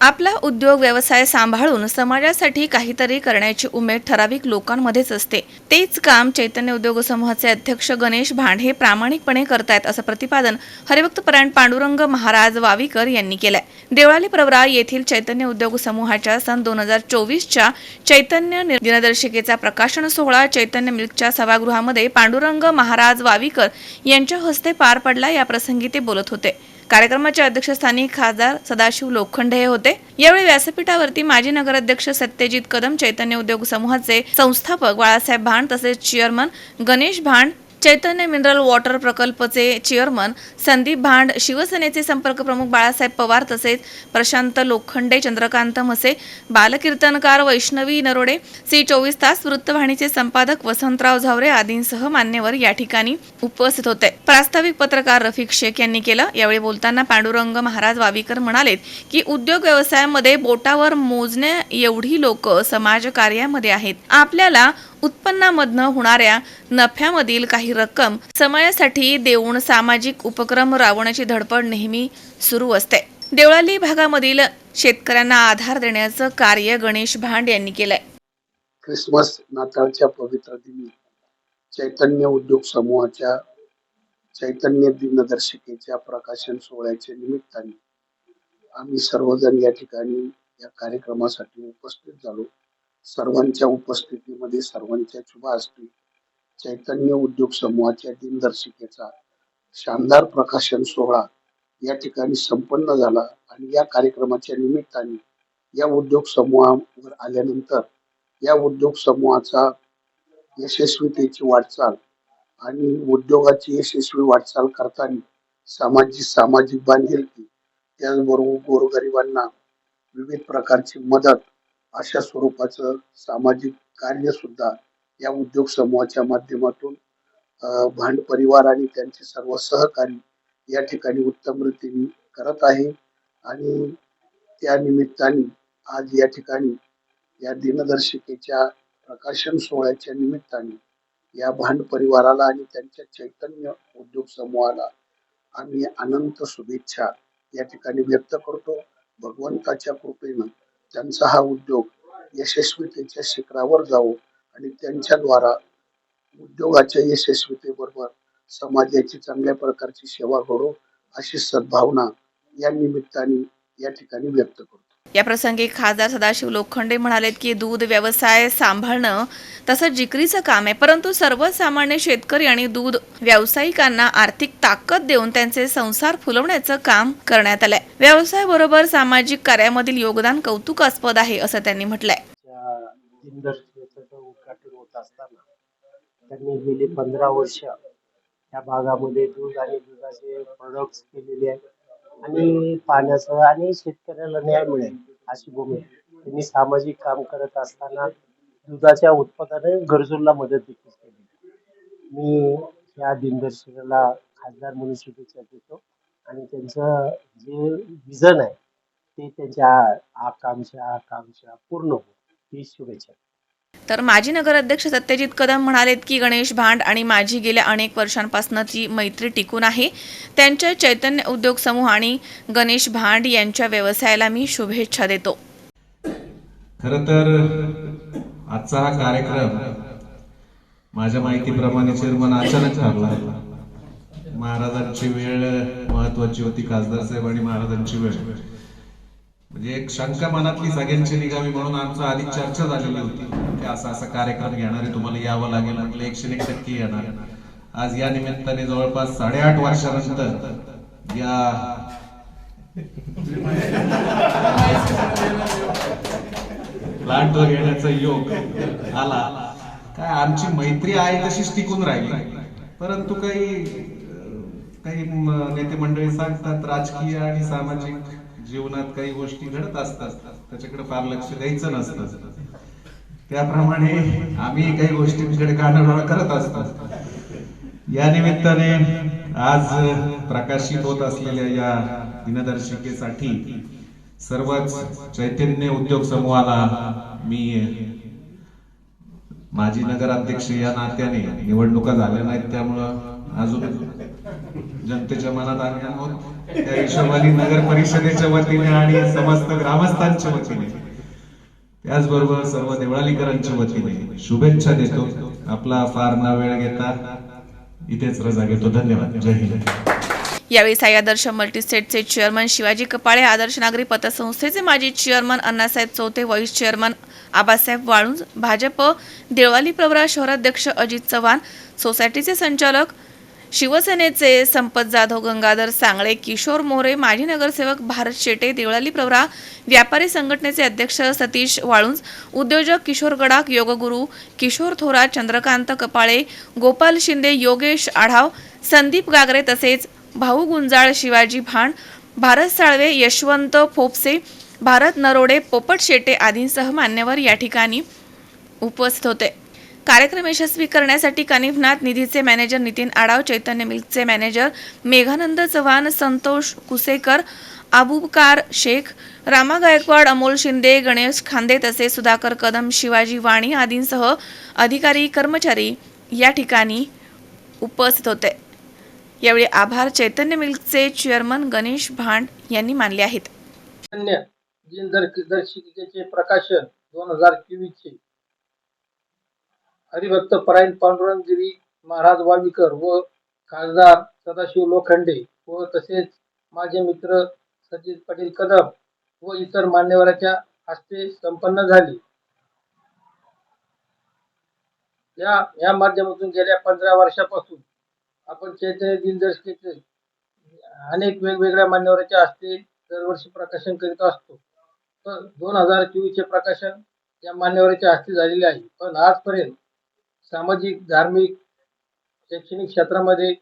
आपला उद्योग व्यवसाय सांभाळून समाजासाठी काहीतरी करण्याची उमेद ठराविक लोकांमध्येच असते. तेच काम चैतन्य उद्योग समूहाचे अध्यक्ष गणेश भांड हे प्रामाणिकपणे करतायत असं प्रतिपादन हरिभक्त परायण पांडुरंग महाराज वावीकर यांनी केलंय. देवळाली प्रवरा येथील चैतन्य उद्योग समूहाच्या सन दोन हजार चोवीसच्या चैतन्य नि- दिनदर्शिकेचा प्रकाशन सोहळा चैतन्य मिल्कच्या सभागृहामध्ये पांडुरंग महाराज वावीकर यांच्या हस्ते पार पडला या प्रसंगी ते बोलत होते. कार्यक्रमाच्या अध्यक्षस्थानी खासदार सदाशिव लोखंडे हे होते. यावेळी व्यासपीठावरती माजी नगराध्यक्ष सत्यजित कदम चैतन्य उद्योग समूहाचे संस्थापक बाळासाहेब भांड तसेच chairman Ganesh Bhand Chaitanya mineral water प्रकल्पचे chairman Sandeep Bhand शिवसेनेचे संपर्क प्रमुख बाळासाहेब पवार तसेच प्रशांत लोखंडे चंद्रकांत मसे बालकीर्तनकार वैष्णवी नरोडे सी चोवीस तास वृत्तवाहिनीचे संपादक वसंतराव झावरे आदींसह मान्यवर या ठिकाणी उपस्थित होते. प्रास्ताविक पत्रकार रफिक शेख यांनी केलं. यावेळी बोलताना पांडुरंग महाराज वावीकर म्हणालेत की उद्योग व्यवसायामध्ये बोटावर मोजण्या एवढी लोक समाज कार्यामध्ये आहेत. आपल्याला उत्पन्नामधनं होणाऱ्या नफ्यामधील काही रक्कम समाजासाठी देऊन सामाजिक उपक्रम राबवण्याची धडपड नेहमी सुरू असते. देवळाली भागामधील शेतकऱ्यांना आधार देण्याचं कार्य गणेश भांड यांनी केलंय. ख्रिसमस नाताळच्या पवित्र दिनी चैतन्य उद्योग समूहाच्या चैतन्य दिनदर्शिकेच्या प्रकाशन सोहळ्याच्या निमित्ताने आम्ही सर्वजण या ठिकाणी या कार्यक्रमासाठी उपस्थित झालो. सर्वांच्या उपस्थितीमध्ये सर्वांच्या शुभास्ती. चैतन्य उद्योग समूहाच्या दिनदर्शिकेचा शानदार प्रकाशन सोहळा या ठिकाणी संपन्न झाला आणि या कार्यक्रमाच्या निमित्ताने या उद्योग समूहावर आल्यानंतर या उद्योग समूहाचा यशस्वीतेची वाटचाल आणि उद्योगाची यशस्वी वाटचाल करताना सामाजिक सामाजिक बांधिलकी त्याचबरोबर गोरगरिबांना विविध प्रकारची मदत अशा स्वरूपाचं सामाजिक कार्य सुद्धा या उद्योग समूहाच्या माध्यमातून भांड परिवार आणि त्यांचे सर्व सहकारी या ठिकाणी उत्तम रीतीने करत आहे. आणि त्या निमित्ताने आज या ठिकाणी या दिनदर्शिकेच्या प्रकाशन सोहळ्याच्या निमित्ताने या भांड परिवाराला आणि त्यांच्या चैतन्य उद्योग समूहाला आम्ही अनंत शुभेच्छा या ठिकाणी व्यक्त करतो. भगवंताच्या कृपेनं त्यांचा हा उद्योग यशस्वीतेच्या शिखरावर जावो आणि त्यांच्याद्वारा उद्योगाच्या यशस्वीतेबरोबर समाजाची चांगल्या प्रकारची सेवा घडो अशी सद्भावना या निमित्ताने या ठिकाणी व्यक्त करतो. या प्रसंगी खासदार सदाशिव लोखंडे म्हणालेत की दूध व्यवसाय सांभाळणं तसं जिकरीचं काम आहे. परंतु सर्वसामान्य शेतकरी आणि दूध व्यावसायिकांना आर्थिक ताकद देऊन त्यांचे संसार फुलवण्याचं काम करण्यात आलंय. व्यवसायाबरोबर सामाजिक कार्यामधील योगदान कौतुकास्पद आहे असं त्यांनी म्हटलंय. उद्घाटन होत असताना त्यांनी गेली पंधरा वर्ष या भागामध्ये दूध आणि दुधाचे प्रोडक्ट केलेले आहेत. आणि पाण्याचं आणि शेतकऱ्याला न्याय मिळेल अशी भूमिका त्यांनी सामाजिक काम करत असताना दुधाच्या उत्पादनाने गरजूंना मदत देखील केली. मी या दिनदर्शिकेला खासदार म्हणून शुभेच्छा देतो. आणि त्यांचं जे विजन आहे ते त्यांच्या आकांक्षा आकांक्षा पूर्ण हो ही शुभेच्छा. तर माजी नगराध्यक्ष सत्यजित कदम म्हणालेत की गणेश भांड आणि माझी गेल्या अनेक वर्षांपासून ती मैत्री टिकून आहे. त्यांच्या चैतन्य उद्योग समूह आणि गणेश भांड यांच्या व्यवसायाला मी शुभेच्छा देतो. खर तर आजचा हा कार्यक्रम माझ्या माहितीप्रमाणे चेअरमन अचानक ठरला. महाराजांची वेळ महत्वाची होती खासदार साहेब आणि महाराजांची वेळ. म्हणजे एक शंका मनातली सगळ्यांची निघावी म्हणून आमचं आधी चर्चा झालेली होती. की असा असा कार्यक्रम घेणारे तुम्हाला यावं लागेल म्हटलं एकशे एक टक्के येणार. आज या निमित्ताने जवळपास साडेआठ वर्षानंतर या प्लांटवर येण्याचा योग आला. काय आमची मैत्री आहे तशीच टिकून राहिली. परंतु काही काही नेते मंडळी सांगतात राजकीय आणि सामाजिक जीवनात काही गोष्टी घडत असतात. त्याच्याकडे फार लक्ष द्यायचं नसतं. त्याप्रमाणे आम्ही काही गोष्टींकडे कानाडोळा करत असतो. या निमित्ताने आज प्रकाशित होत असलेल्या या दिनदर्शिकेसाठी सर्वच चैतन्य उद्योग समूहाला मी माजी नगराध्यक्ष या नात्याने निवडणुका झाल्या नाहीत त्यामुळं अजून जनतेच्या मनात आम्ही आहोत. त्या हिशोबाने नगर परिषदेच्या वतीने आणि समस्त ग्रामस्थांच्या वतीने. त्याचबरोबर सर्व देवळालीकरांच्या वतीने शुभेच्छा देतो. आपला फार ना वेळ घेता. इथेच रजा घेतो. धन्यवाद. जय हिंद. यावेळी साई आदर्श मल्टीस्टेटचे चेअरमन शिवाजी कपाळे आदर्श नागरी पतसंस्थेचे माजी chairman Annasaheb Chauthe vice chairman Abasaheb Walunj Bhajap Deolali Pravara शहराध्यक्ष अजित चव्हाण सोसायटीचे संचालक शिवसेनेचे संपत जाधव गंगाधर सांगळे किशोर मोरे माजी नगरसेवक भारत शेटे देवळाली प्रवरा व्यापारी संघटनेचे अध्यक्ष सतीश वाळुंज उद्योजक किशोर गडाख योगगुरू किशोर थोरात चंद्रकांत कपाळे गोपाल शिंदे योगेश आढाव संदीप गागरे तसेच भाऊ गुंजाळ शिवाजी भाण भारत साळवे यशवंत फोपसे भारत नरोडे पोपट शेटे आदींसह मान्यवर या ठिकाणी उपस्थित होते. कार्यक्रम यशस्वी करण्यासाठी कनिफनाथ निधीचे मॅनेजर नितीन आडाव चैतन्य मिल्कचे मॅनेजर मेघानंद चव्हाण संतोष कुसेकर आबुबकार शेख रामा गायकवाड अमोल शिंदे गणेश खांदे तसेच सुधाकर कदम शिवाजी वाणी आदींसह अधिकारी कर्मचारी या ठिकाणी उपस्थित होते. यावेळी आभार. चैतन्य मिल्कचे चेअरमन गणेश भांड यांनी मानले आहेत. दिनदर्शिकेचे प्रकाशन दोन हजार चोवीस चे हरिभक्त परायण पांडुरंगगिरी महाराज वावीकर व खासदार सदाशिव लोखंडे व तसेच माझे मित्र सचिन पाटील कदम व इतर मान्यवरांच्या हस्ते संपन्न झाली. या या माध्यमातून गेल्या पंधरा वर्षापासून आपण चैतन्य दिनदर्शिकेचे अनेक वेगवेगळ्या मान्यवरांच्या हस्ते दरवर्षी प्रकाशन करीत असतो. तर दोन हजार चोवीसचे प्रकाशन या मान्यवरांच्या हस्ते झालेले आहे. पण आजपर्यंत सामाजिक धार्मिक शैक्षणिक क्षेत्रामध्ये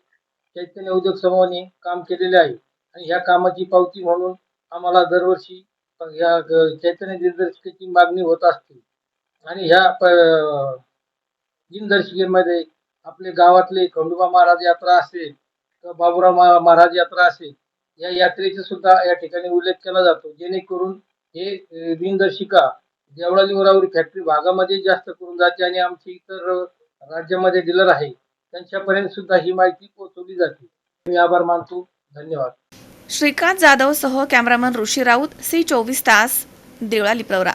चैतन्य उद्योग समूहाने काम केलेले आहे. आणि ह्या कामाची पावती म्हणून आम्हाला दरवर्षी या चैतन्य दिनदर्शिकेची मागणी होत असते. आणि ह्या प- दिनदर्शिकेमध्ये आपले गावातले खंडोबा महाराज यात्रा असेल किंवा बाबुराव महाराज यात्रा असेल या यात्रेचा सुद्धा या ठिकाणी उल्लेख केला जातो. जेणेकरून हे दिनदर्शिका देवळाली उरावरी फॅक्टरी भागामध्ये जास्त करून जाते आणि आमची इतर राज्यामध्ये डीलर आहे त्यांच्यापर्यंत सुद्धा ही माहिती पोहोचवली जाते. मी आभार मानतो. धन्यवाद. श्रीकांत जाधव सह कॅमेरामन ऋषी राऊत सी चोवीस तास देवळाली प्रवरा.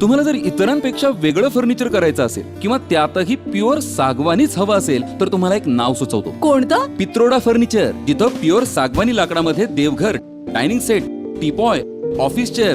तुम्हाला जर इतरांपेक्षा वेगळं फर्निचर करायचं असेल किंवा त्यातही प्युअर सागवानीच हवं असेल तर तुम्हाला एक नाव सुचवतो. कोणतं? पित्रोडा फर्निचर जिथं प्युअर सागवानी लाकडामध्ये देवघर dining set teapoy office chair